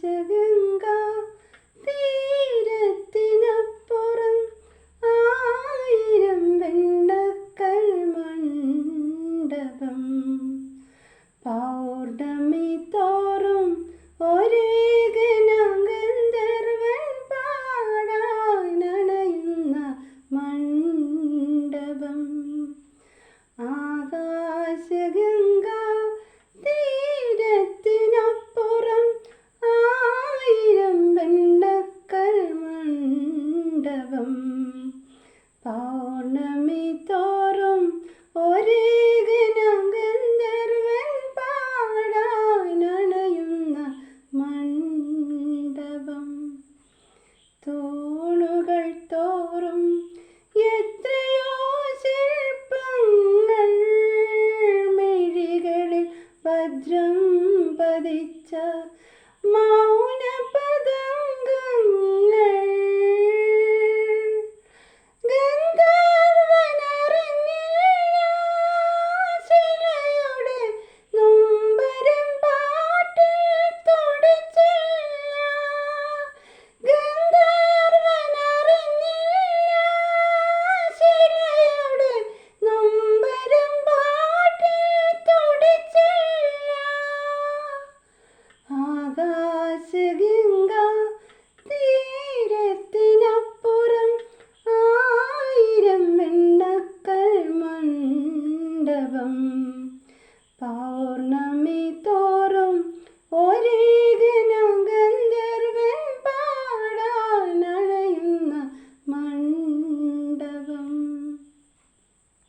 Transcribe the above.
sugar. മണ്ഡപം പൗർണമി തോറും ഒരേ ഗന്ധർവൻ പാടായി നനയുന്ന മണ്ഡപം. ആകാശഗംഗ തീരത്തിനപ്പുറം ആയിരം വെണ്ണക്കൽ മണ്ഡപം. പൗർണമി തോറും ഒരേ ഗന്ധർവൻ പാടായി നനയുന്ന മണ്ഡപം തൂണുകൾ തോറും എത്രയോ ശില്പങ്ങൾ മിഴികളിൽ ഭദ്രം പതിച്ച മൗന seguir.